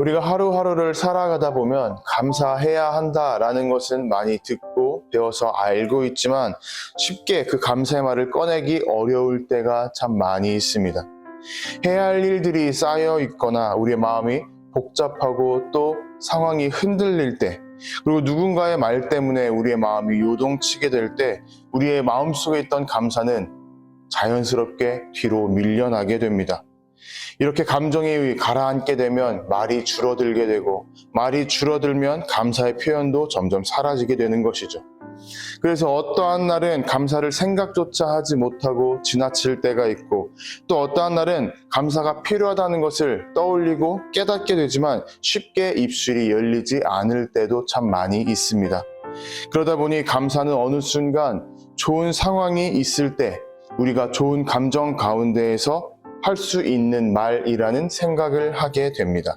우리가 하루하루를 살아가다 보면 감사해야 한다라는 것은 많이 듣고 배워서 알고 있지만 쉽게 그 감사의 말을 꺼내기 어려울 때가 참 많이 있습니다. 해야 할 일들이 쌓여 있거나 우리의 마음이 복잡하고 또 상황이 흔들릴 때 그리고 누군가의 말 때문에 우리의 마음이 요동치게 될 때 우리의 마음속에 있던 감사는 자연스럽게 뒤로 밀려나게 됩니다. 이렇게 감정이 가라앉게 되면 말이 줄어들게 되고 말이 줄어들면 감사의 표현도 점점 사라지게 되는 것이죠. 그래서 어떠한 날은 감사를 생각조차 하지 못하고 지나칠 때가 있고 또 어떠한 날은 감사가 필요하다는 것을 떠올리고 깨닫게 되지만 쉽게 입술이 열리지 않을 때도 참 많이 있습니다. 그러다 보니 감사는 어느 순간 좋은 상황이 있을 때 우리가 좋은 감정 가운데에서 할 수 있는 말이라는 생각을 하게 됩니다.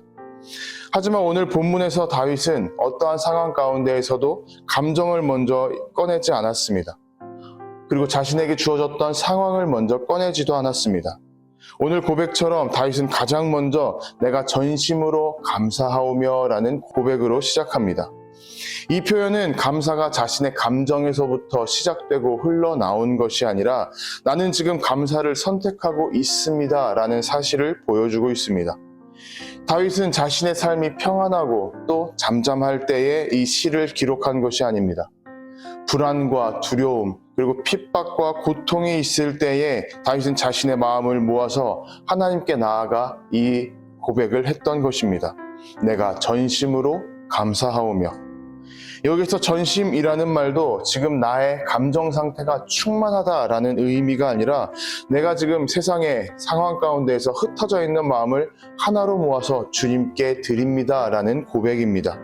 하지만 오늘 본문에서 다윗은 어떠한 상황 가운데에서도 감정을 먼저 꺼내지 않았습니다. 그리고 자신에게 주어졌던 상황을 먼저 꺼내지도 않았습니다. 오늘 고백처럼 다윗은 가장 먼저 내가 전심으로 감사하오며 라는 고백으로 시작합니다. 이 표현은 감사가 자신의 감정에서부터 시작되고 흘러나온 것이 아니라 나는 지금 감사를 선택하고 있습니다 라는 사실을 보여주고 있습니다. 다윗은 자신의 삶이 평안하고 또 잠잠할 때에 이 시를 기록한 것이 아닙니다. 불안과 두려움, 그리고 핍박과 고통이 있을 때에 다윗은 자신의 마음을 모아서 하나님께 나아가 이 고백을 했던 것입니다. 내가 전심으로 감사하오며. 여기서 전심이라는 말도 지금 나의 감정 상태가 충만하다라는 의미가 아니라 내가 지금 세상의 상황 가운데에서 흩어져 있는 마음을 하나로 모아서 주님께 드립니다라는 고백입니다.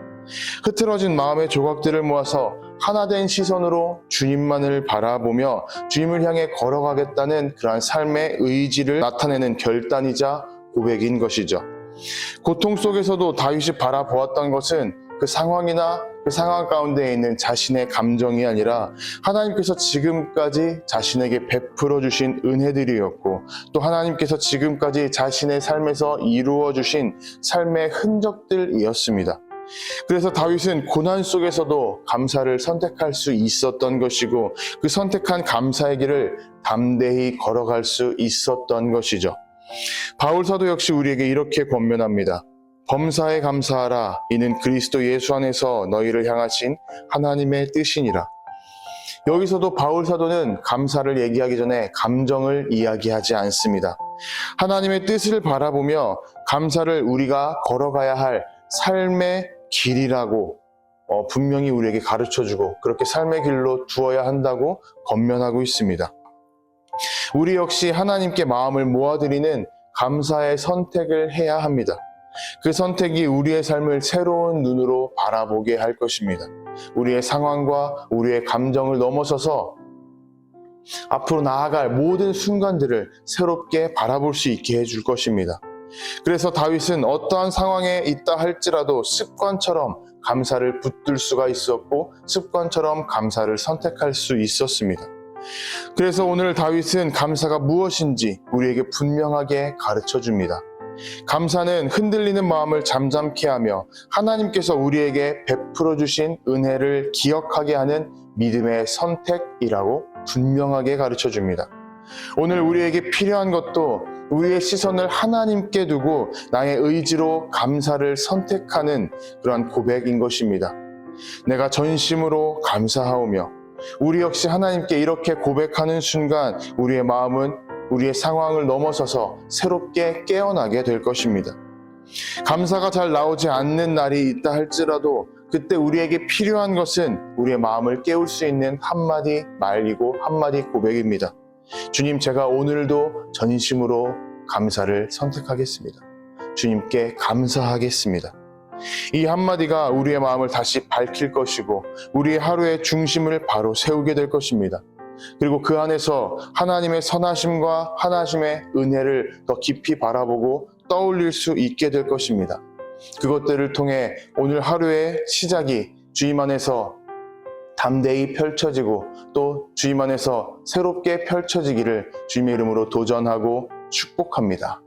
흐트러진 마음의 조각들을 모아서 하나된 시선으로 주님만을 바라보며 주님을 향해 걸어가겠다는 그러한 삶의 의지를 나타내는 결단이자 고백인 것이죠. 고통 속에서도 다윗이 바라보았던 것은 그 상황이나 그 상황 가운데 있는 자신의 감정이 아니라 하나님께서 지금까지 자신에게 베풀어 주신 은혜들이었고 또 하나님께서 지금까지 자신의 삶에서 이루어 주신 삶의 흔적들이었습니다. 그래서 다윗은 고난 속에서도 감사를 선택할 수 있었던 것이고 그 선택한 감사의 길을 담대히 걸어갈 수 있었던 것이죠. 바울 사도 역시 우리에게 이렇게 권면합니다. 범사에 감사하라. 이는 그리스도 예수 안에서 너희를 향하신 하나님의 뜻이니라. 여기서도 바울 사도는 감사를 얘기하기 전에 감정을 이야기하지 않습니다. 하나님의 뜻을 바라보며 감사를 우리가 걸어가야 할 삶의 길이라고 어, 분명히 우리에게 가르쳐 주고 그렇게 삶의 길로 두어야 한다고 권면하고 있습니다. 우리 역시 하나님께 마음을 모아드리는 감사의 선택을 해야 합니다. 그 선택이 우리의 삶을 새로운 눈으로 바라보게 할 것입니다. 우리의 상황과 우리의 감정을 넘어서서 앞으로 나아갈 모든 순간들을 새롭게 바라볼 수 있게 해줄 것입니다. 그래서 다윗은 어떠한 상황에 있다 할지라도 습관처럼 감사를 붙들 수가 있었고 습관처럼 감사를 선택할 수 있었습니다. 그래서 오늘 다윗은 감사가 무엇인지 우리에게 분명하게 가르쳐 줍니다. 감사는 흔들리는 마음을 잠잠케 하며 하나님께서 우리에게 베풀어 주신 은혜를 기억하게 하는 믿음의 선택이라고 분명하게 가르쳐 줍니다. 오늘 우리에게 필요한 것도 우리의 시선을 하나님께 두고 나의 의지로 감사를 선택하는 그러한 고백인 것입니다. 내가 전심으로 감사하오며 우리 역시 하나님께 이렇게 고백하는 순간 우리의 마음은 우리의 상황을 넘어서서 새롭게 깨어나게 될 것입니다. 감사가 잘 나오지 않는 날이 있다 할지라도 그때 우리에게 필요한 것은 우리의 마음을 깨울 수 있는 한마디 말이고 한마디 고백입니다. 주님, 제가 오늘도 전심으로 감사를 선택하겠습니다. 주님께 감사하겠습니다. 이 한마디가 우리의 마음을 다시 밝힐 것이고 우리의 하루의 중심을 바로 세우게 될 것입니다. 그리고 그 안에서 하나님의 선하심과 하나님의 은혜를 더 깊이 바라보고 떠올릴 수 있게 될 것입니다. 그것들을 통해 오늘 하루의 시작이 주님 안에서 담대히 펼쳐지고 또 주님 안에서 새롭게 펼쳐지기를 주님의 이름으로 도전하고 축복합니다.